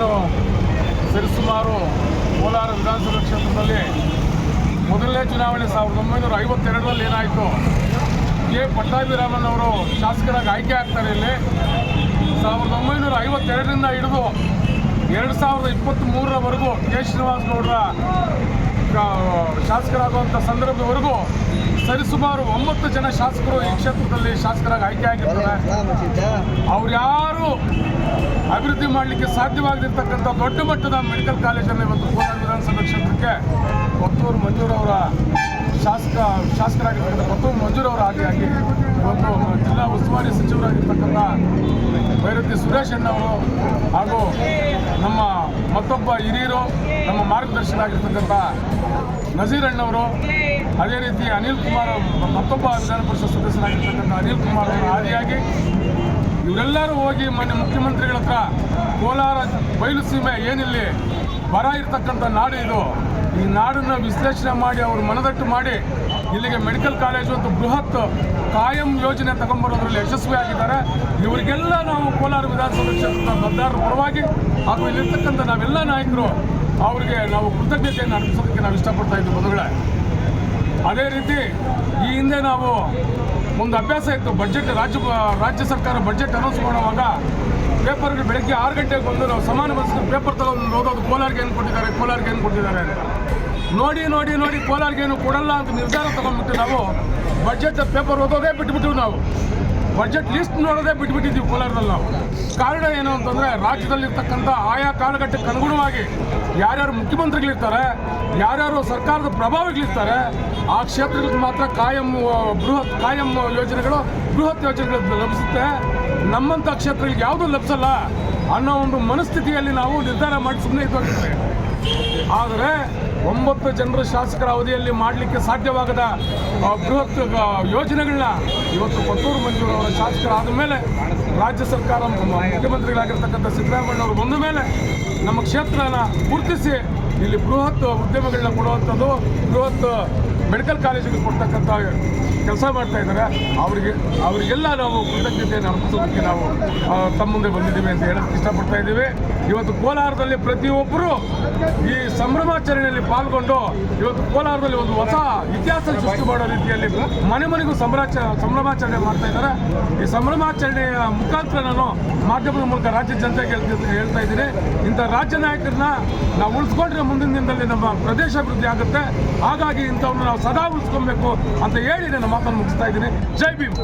ಏನು ಸರಿಸುಮಾರು ಕೋಲಾರ ವಿಧಾನಸಭಾ ಕ್ಷೇತ್ರದಲ್ಲಿ ಮೊದಲನೇ ಚುನಾವಣೆ ಸಾವಿರದ ಒಂಬೈನೂರ ಐವತ್ತೆರಡರಲ್ಲಿ ಏನಾಯಿತು? ಕೆ. ಪಟ್ಟಾಭಿರಾಮನ್ ಅವರು ಶಾಸಕರಾಗಿ ಆಯ್ಕೆ ಆಗ್ತಾರೆ ಇಲ್ಲಿ. ಸಾವಿರದ ಒಂಬೈನೂರ ಐವತ್ತೆರಡರಿಂದ ಹಿಡಿದು ಎರಡು ಸಾವಿರದ ಇಪ್ಪತ್ತ್ ಮೂರರವರೆಗೂ ಕೆ. ಶ್ರೀನಿವಾಸ ಗೌಡರ ಶಾಸಕರಾಗುವಂಥ ಸಂದರ್ಭದವರೆಗೂ ಸರಿಸುಮಾರು ಒಂಬತ್ತು ಜನ ಶಾಸಕರು ಈ ಕ್ಷೇತ್ರದಲ್ಲಿ ಶಾಸಕರಾಗಿ ಆಯ್ಕೆ ಆಗಿರ್ತಾರೆ. ಅಭಿವೃದ್ಧಿ ಮಾಡಲಿಕ್ಕೆ ಸಾಧ್ಯವಾಗದಿರ್ತಕ್ಕಂಥ ದೊಡ್ಡ ಮಟ್ಟದ ಮೆಡಿಕಲ್ ಕಾಲೇಜನ್ನು ಇವತ್ತು ಕೋಲಾರ ವಿಧಾನಸಭಾ ಕ್ಷೇತ್ರಕ್ಕೆ ಕೊತ್ತೂರು ಮಂಜೂರವರ ಶಾಸಕ ಶಾಸಕರಾಗಿರ್ತಕ್ಕಂಥ ಕೊತ್ತೂರು ಮಂಜೂರವರ ಆದಿಯಾಗಿ ಇವತ್ತು ಜಿಲ್ಲಾ ಉಸ್ತುವಾರಿ ಸಚಿವರಾಗಿರ್ತಕ್ಕಂಥ ಭೈರತಿ ಸುರೇಶ್ ಅಣ್ಣವರು ಹಾಗೂ ನಮ್ಮ ಮತ್ತೊಬ್ಬ ಹಿರಿಯರು, ನಮ್ಮ ಮಾರ್ಗದರ್ಶಕರಾಗಿರ್ತಕ್ಕಂಥ ನಜೀರ್ ಅಣ್ಣವರು ಅದೇ ರೀತಿ ಅನಿಲ್ ಕುಮಾರ್, ಮತ್ತೊಬ್ಬ ವಿಧಾನ ಪರಿಷತ್ ಸದಸ್ಯರಾಗಿರ್ತಕ್ಕಂಥ ಅನಿಲ್ ಕುಮಾರ್ ಅವರ ಆದಿಯಾಗಿ ಇವರೆಲ್ಲರೂ ಹೋಗಿ ಮೊನ್ನೆ ಮುಖ್ಯಮಂತ್ರಿಗಳ ಹತ್ರ ಕೋಲಾರ ಬಯಲು ಸೀಮೆ ಏನಿಲ್ಲಿ ಬರ ಇರ್ತಕ್ಕಂಥ ನಾಡು ಇದು. ಈ ನಾಡನ್ನು ವಿಶ್ಲೇಷಣೆ ಮಾಡಿ ಅವರು ಮನದಟ್ಟು ಮಾಡಿ ಇಲ್ಲಿಗೆ ಮೆಡಿಕಲ್ ಕಾಲೇಜು ಅಂತ ಬೃಹತ್ ಕಾಯಂ ಯೋಜನೆ ತಗೊಂಬರೋದ್ರಲ್ಲಿ ಯಶಸ್ವಿಯಾಗಿದ್ದಾರೆ ಇವರಿಗೆಲ್ಲ ನಾವು ಕೋಲಾರ ವಿಧಾನಸಭಾ ಕ್ಷೇತ್ರದ ಮತದಾರರ ಪರವಾಗಿ ಹಾಗೂ ಇಲ್ಲಿರ್ತಕ್ಕಂಥ ನಾವೆಲ್ಲ ನಾಯಕರು ಅವರಿಗೆ ನಾವು ಕೃತಜ್ಞತೆಯನ್ನು ಅರ್ಪಿಸೋದಕ್ಕೆ ನಾವು ಇಷ್ಟಪಡ್ತಾ ಇದ್ದೀವಿ ಮೊದಲೇ ಅದೇ ರೀತಿ ಈ ಹಿಂದೆ ನಾವು ಒಂದು ಅಭ್ಯಾಸ ಇತ್ತು. ಬಜೆಟ್ ರಾಜ್ಯ ರಾಜ್ಯ ಸರ್ಕಾರ ಬಜೆಟ್ ಅನೌನ್ಸ್ ಮಾಡುವಾಗ ಪೇಪರ್ಗೆ ಬೆಳಗ್ಗೆ ಆರು ಗಂಟೆಗೆ ಬಂದು ನಾವು ಸಮಾನ ಮನಸ್ಸಿನ ಪೇಪರ್ ತಗೊಂಡು ಓದೋದು ಕೋಲಾರ್ಗೆ ಏನು ಕೊಟ್ಟಿದ್ದಾರೆ, ಕೋಲಾರ್ಗೆ ಏನು ಕೊಟ್ಟಿದ್ದಾರೆ ಅಂತ. ನೋಡಿ ನೋಡಿ ನೋಡಿ ಕೋಲಾರ್ಗೆ ಏನು ಕೊಡಲ್ಲ ಅಂತ ನಿರ್ಧಾರ ತಗೊಂಡ್ಬಿಟ್ಟು ನಾವು ಬಜೆಟ್ ಪೇಪರ್ ಓದೋದೇ ಬಿಟ್ಬಿಟ್ಟು ನಾವು. ಬಜೆಟ್ ಲಿಸ್ಟ್ ನೋಡೋದೇ ಬಿಟ್ಬಿಟ್ಟಿದ್ದೀವಿ ಕೋಲಾರದಲ್ಲಿ ನಾವು. ಕಾರಣ ಏನು ಅಂತಂದರೆ ರಾಜ್ಯದಲ್ಲಿರ್ತಕ್ಕಂಥ ಆಯಾ ಕಾಲಘಟ್ಟಕ್ಕೆ ಅನುಗುಣವಾಗಿ ಯಾರ್ಯಾರು ಮುಖ್ಯಮಂತ್ರಿಗಳಿರ್ತಾರೆ, ಯಾರ್ಯಾರು ಸರ್ಕಾರದ ಪ್ರಭಾವಿಗಳಿರ್ತಾರೆ, ಆ ಕ್ಷೇತ್ರಗಳಿಗೆ ಮಾತ್ರ ಕಾಯಂ, ಬೃಹತ್ ಕಾಯಂ ಯೋಜನೆಗಳು, ಬೃಹತ್ ಯೋಜನೆಗಳು ಲಭಿಸುತ್ತೆ. ನಮ್ಮಂಥ ಕ್ಷೇತ್ರಗಳಿಗೆ ಯಾವುದೂ ಲಭಿಸಲ್ಲ ಅನ್ನೋ ಒಂದು ಮನಸ್ಥಿತಿಯಲ್ಲಿ ನಾವು ನಿರ್ಧಾರ ಮಾಡಿ ಸುಮ್ಮನೆ ಆದರೆ ಒಂಬತ್ತು ಜನರ ಶಾಸಕರ ಅವಧಿಯಲ್ಲಿ ಮಾಡಲಿಕ್ಕೆ ಸಾಧ್ಯವಾಗದ ಬೃಹತ್ ಯೋಜನೆಗಳನ್ನ ಇವತ್ತು ಮಂಜೂರು ಅವರ ಶಾಸಕರಾದ ಮೇಲೆ ರಾಜ್ಯ ಸರ್ಕಾರ, ಮುಖ್ಯಮಂತ್ರಿಗಳಾಗಿರ್ತಕ್ಕಂಥ ಸಿದ್ದರಾಮಯ್ಯ ಅವರು ಬಂದ ಮೇಲೆ ನಮ್ಮ ಕ್ಷೇತ್ರನ ಗುರುತಿಸಿ ಇಲ್ಲಿ ಬೃಹತ್ ಉದ್ಯಮಗಳನ್ನ ಕೊಡುವಂಥದ್ದು, ಬೃಹತ್ ಮೆಡಿಕಲ್ ಕಾಲೇಜಿಗೆ ಕೊಡ್ತಕ್ಕಂಥ ಕೆಲಸ ಮಾಡ್ತಾ ಇದ್ದಾರೆ. ಅವರಿಗೆ ಅವರಿಗೆಲ್ಲ ನಾವು ಕೃತಜ್ಞತೆಯನ್ನು ಅರ್ಪಿಸೋದಕ್ಕೆ ನಾವು ತಮ್ಮ ಬಂದಿದ್ದೀವಿ ಅಂತ ಹೇಳಕ್ಕೆ ಇಷ್ಟಪಡ್ತಾ ಇದ್ದೀವಿ. ಇವತ್ತು ಕೋಲಾರದಲ್ಲಿ ಪ್ರತಿಯೊಬ್ಬರು ಈ ಸಂಭ್ರಮಾಚರಣೆಯಲ್ಲಿ ಪಾಲ್ಗೊಂಡು ಇವತ್ತು ಕೋಲಾರದಲ್ಲಿ ಒಂದು ಹೊಸ ಇತಿಹಾಸ ಸೃಷ್ಟಿ ಮಾಡೋ ರೀತಿಯಲ್ಲಿ ಮನೆ ಮನೆಗೂ ಸಂಭ್ರಾಚ ಸಂಭ್ರಮಾಚರಣೆ ಮಾಡ್ತಾ ಇದ್ದಾರೆ. ಈ ಸಂಭ್ರಮಾಚರಣೆಯ ಮುಖಾಂತರ ನಾನು ಮಾಧ್ಯಮದ ಮೂಲಕ ರಾಜ್ಯ ಜನತೆಗೆ ಹೇಳ್ತಾ ಇದ್ದೀನಿ. ಇಂಥ ರಾಜ್ಯ ನಾಯಕರನ್ನ ನಾವು ಉಳಿಸ್ಕೊಂಡ್ರೆ ಮುಂದಿನ ದಿನದಲ್ಲಿ ನಮ್ಮ ಪ್ರದೇಶ ಅಭಿವೃದ್ಧಿ ಆಗುತ್ತೆ. ಹಾಗಾಗಿ ಇಂಥವ್ರನ್ನ ನಾವು ಸದಾ ಉಳಿಸ್ಕೊಬೇಕು ಅಂತ ಹೇಳಿ ನನ್ನ ಮಾತನ್ನು ಮುಗಿಸ್ತಾ ಇದ್ದೀನಿ. ಜೈ ಭೀಮ್.